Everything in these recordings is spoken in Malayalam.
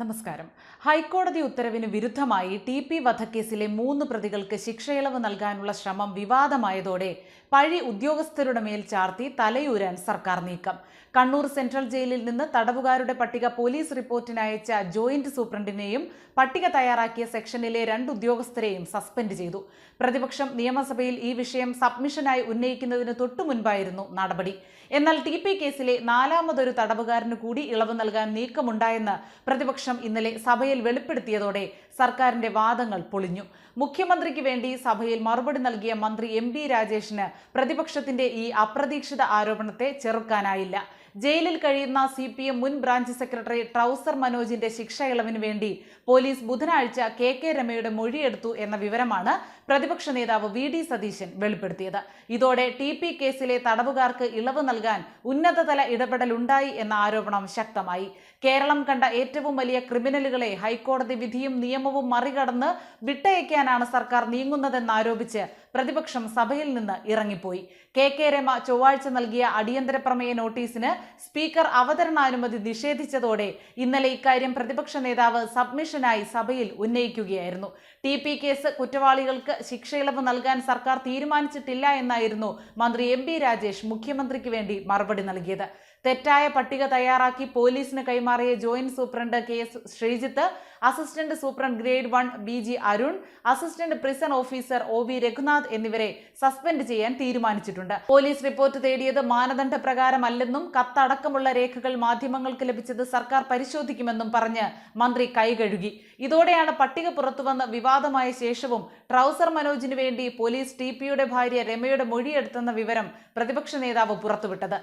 നമസ്കാരം. ഹൈക്കോടതി ഉത്തരവിന് വിരുദ്ധമായി ടി പി വധക്കേസിലെ മൂന്ന് പ്രതികൾക്ക് ശിക്ഷയിളവ് നൽകാനുള്ള ശ്രമം വിവാദമായതോടെ പഴി ഉദ്യോഗസ്ഥരുടെ മേൽ ചാർത്തി തലയൂരാൻ സർക്കാർ നീക്കം. കണ്ണൂർ സെൻട്രൽ ജയിലിൽ നിന്ന് തടവുകാരുടെ പട്ടിക പോലീസ് റിപ്പോർട്ടിന് അയച്ച ജോയിന്റ് സൂപ്രണ്ടിനെയും പട്ടിക തയ്യാറാക്കിയ സെക്ഷനിലെ രണ്ട് ഉദ്യോഗസ്ഥരെയും സസ്പെൻഡ് ചെയ്തു. പ്രതിപക്ഷം നിയമസഭയിൽ ഈ വിഷയം സബ്മിഷനായി ഉന്നയിക്കുന്നതിന് തൊട്ടു മുൻപായിരുന്നു നടപടി. എന്നാൽ ടി പി കേസിലെ നാലാമതൊരു തടവുകാരന് കൂടി ഇളവ് നൽകാൻ നീക്കമുണ്ടായെന്ന് പ്രതിപക്ഷം ഇന്നലെ സഭയിൽ വെളിപ്പെടുത്തിയതോടെ സർക്കാരിന്റെ വാദങ്ങൾ പൊളിഞ്ഞു. മുഖ്യമന്ത്രിക്ക് വേണ്ടി സഭയിൽ മറുപടി നൽകിയ മന്ത്രി എം രാജേഷിന് പ്രതിപക്ഷത്തിന്റെ ഈ അപ്രതീക്ഷിത ആരോപണത്തെ ചെറുക്കാനായില്ല. ജയിലിൽ കഴിയുന്ന സി പി എം മുൻ ബ്രാഞ്ച് സെക്രട്ടറി ട്രൗസർ മനോജിന്റെ ശിക്ഷ ഇളവിന് വേണ്ടി പോലീസ് ബുധനാഴ്ച കെ കെ രമയുടെ മൊഴിയെടുത്തു എന്ന വിവരമാണ് പ്രതിപക്ഷ നേതാവ് വി ഡി സതീശൻ വെളിപ്പെടുത്തിയത്. ഇതോടെ ടി പി കേസിലെ തടവുകാർക്ക് ഇളവ് നൽകാൻ ഉന്നതതല ഇടപെടലുണ്ടായി എന്ന ആരോപണം ശക്തമായി. കേരളം കണ്ട ഏറ്റവും വലിയ ക്രിമിനലുകളെ ഹൈക്കോടതി വിധിയും നിയമവും മറികടന്ന് വിട്ടയക്കാനാണ് സർക്കാർ നീങ്ങുന്നതെന്നാരോപിച്ച് പ്രതിപക്ഷം സഭയിൽ നിന്ന് ഇറങ്ങിപ്പോയി. കെ കെ രമ ചൊവ്വാഴ്ച നൽകിയ അടിയന്തര പ്രമേയ നോട്ടീസിന് സ്പീക്കർ അവതരണാനുമതി നിഷേധിച്ചതോടെ ഇന്നലെ ഇക്കാര്യം പ്രതിപക്ഷ നേതാവ് സബ്മിഷനായി സഭയിൽ ഉന്നയിക്കുകയായിരുന്നു. ടി പി കേസ് കുറ്റവാളികൾക്ക് ശിക്ഷയിളവ് നൽകാൻ സർക്കാർ തീരുമാനിച്ചിട്ടില്ല എന്നായിരുന്നു മന്ത്രി എം രാജേഷ് മുഖ്യമന്ത്രിക്ക് വേണ്ടി മറുപടി നൽകിയത്. തെറ്റായ പട്ടിക തയ്യാറാക്കി പോലീസിന് കൈമാറിയ joint superintendent K S Sreejith assistant superintendent grade one B G Arun assistant prison officer O V Raghunath എന്നിവരെ സസ്പെൻഡ് ചെയ്യാൻ തീരുമാനിച്ചിട്ടുണ്ട്. പോലീസ് റിപ്പോർട്ട് തേടിയത് മാനദണ്ഡ പ്രകാരമല്ലെന്നും കത്തടക്കമുള്ള രേഖകൾ മാധ്യമങ്ങൾക്ക് ലഭിച്ചത് സർക്കാർ പരിശോധിക്കുമെന്നും പറഞ്ഞ് മന്ത്രി കൈകഴുകി. ഇതോടെയാണ് പട്ടിക പുറത്തുവന്ന് വിവാദമായ ശേഷവും ട്രൗസർ മനോജിന് വേണ്ടി പോലീസ് ടി പിയുടെ ഭാര്യ രമയുടെ മൊഴിയെടുത്തെന്ന വിവരം പ്രതിപക്ഷ നേതാവ് പുറത്തുവിട്ടത്.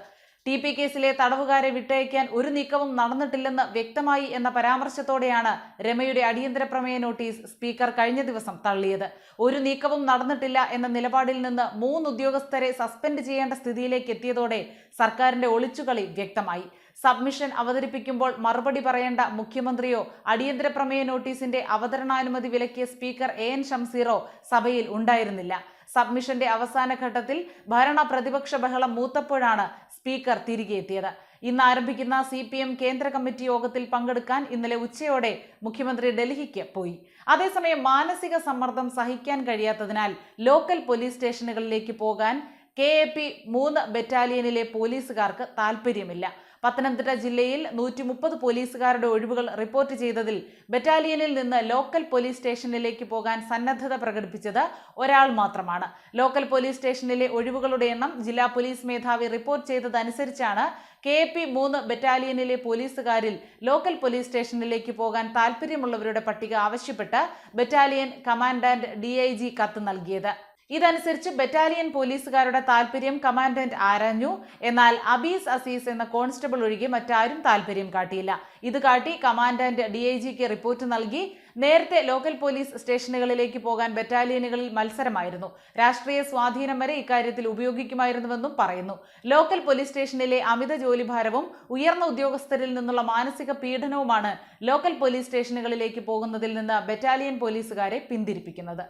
ടി പി കേസിലെ തടവുകാരെ വിട്ടയക്കാൻ ഒരു നീക്കവും നടന്നിട്ടില്ലെന്ന് വ്യക്തമായി എന്ന പരാമർശത്തോടെയാണ് രമയുടെ അടിയന്തര പ്രമേയ നോട്ടീസ് സ്പീക്കർ കഴിഞ്ഞ ദിവസം തള്ളിയത്. ഒരു നീക്കവും നടന്നിട്ടില്ല എന്ന നിലപാടിൽ നിന്ന് മൂന്ന് ഉദ്യോഗസ്ഥരെ സസ്പെൻഡ് ചെയ്യേണ്ട സ്ഥിതിയിലേക്ക് എത്തിയതോടെ സർക്കാരിന്റെ ഒളിച്ചുകളി വ്യക്തമായി. സബ്മിഷൻ അവതരിപ്പിക്കുമ്പോൾ മറുപടി പറയേണ്ട മുഖ്യമന്ത്രിയോ അടിയന്തര പ്രമേയ നോട്ടീസിന്റെ അവതരണാനുമതി വിലക്കിയ സ്പീക്കർ എ എൻ ഷംസീറോ സഭയിൽ ഉണ്ടായിരുന്നില്ല. സബ്മിഷന്റെ അവസാന ഘട്ടത്തിൽ ഭരണ പ്രതിപക്ഷ ബഹളം മൂത്തപ്പോഴാണ് സ്പീക്കർ തിരികെ എത്തിയത്. ഇന്ന് ആരംഭിക്കുന്ന സി പി എം കേന്ദ്ര കമ്മിറ്റി യോഗത്തിൽ പങ്കെടുക്കാൻ ഇന്നലെ ഉച്ചയോടെ മുഖ്യമന്ത്രി ഡൽഹിക്ക് പോയി. അതേസമയം മാനസിക സമ്മർദ്ദം സഹിക്കാൻ കഴിയാത്തതിനാൽ ലോക്കൽ പോലീസ് സ്റ്റേഷനുകളിലേക്ക് പോകാൻ കെ എ പി മൂന്ന് ബറ്റാലിയനിലെ പോലീസുകാർക്ക് താൽപ്പര്യമില്ല. പത്തനംതിട്ട ജില്ലയിൽ നൂറ്റി മുപ്പത് പോലീസുകാരുടെ ഒഴിവുകൾ റിപ്പോർട്ട് ചെയ്തതിൽ ബറ്റാലിയനിൽ നിന്ന് ലോക്കൽ പോലീസ് സ്റ്റേഷനിലേക്ക് പോകാൻ സന്നദ്ധത പ്രകടിപ്പിച്ചത് ഒരാൾ മാത്രമാണ്. ലോക്കൽ പോലീസ് സ്റ്റേഷനിലെ ഒഴിവുകളുടെ എണ്ണം ജില്ലാ പോലീസ് മേധാവി റിപ്പോർട്ട് ചെയ്തതനുസരിച്ചാണ് കെ പി മൂന്ന് ബറ്റാലിയനിലെ പോലീസുകാരിൽ ലോക്കൽ പോലീസ് സ്റ്റേഷനിലേക്ക് പോകാൻ താൽപ്പര്യമുള്ളവരുടെ പട്ടിക ആവശ്യപ്പെട്ട് ബറ്റാലിയൻ കമാൻഡന്റ് ഡി കത്ത് നൽകിയത്. ഇതനുസരിച്ച് ബറ്റാലിയൻ പോലീസുകാരുടെ താൽപര്യം കമാൻഡന്റ് ആരാഞ്ഞു. എന്നാൽ അബീസ് അസീസ് എന്ന കോൺസ്റ്റബിൾ ഒഴികെ മറ്റാരും താൽപര്യം കാട്ടിയില്ല. ഇത് കാട്ടി കമാൻഡന്റ് ഡി ഐ ജിക്ക് റിപ്പോർട്ട് നൽകി നേരത്തെ ലോക്കൽ പോലീസ് സ്റ്റേഷനുകളിലേക്ക് പോകാൻ ബറ്റാലിയനുകളിൽ മത്സരമായിരുന്നു. രാഷ്ട്രീയ സ്വാധീനം വരെ ഇക്കാര്യത്തിൽ ഉപയോഗിക്കുമായിരുന്നുവെന്നും പറയുന്നു. ലോക്കൽ പോലീസ് സ്റ്റേഷനിലെ അമിത ജോലിഭാരവും ഉയർന്ന ഉദ്യോഗസ്ഥരിൽ നിന്നുള്ള മാനസിക പീഡനവുമാണ് ലോക്കൽ പോലീസ് സ്റ്റേഷനുകളിലേക്ക് പോകുന്നതിൽ നിന്ന് ബറ്റാലിയൻ പോലീസുകാരെ പിന്തിരിപ്പിക്കുന്നത്.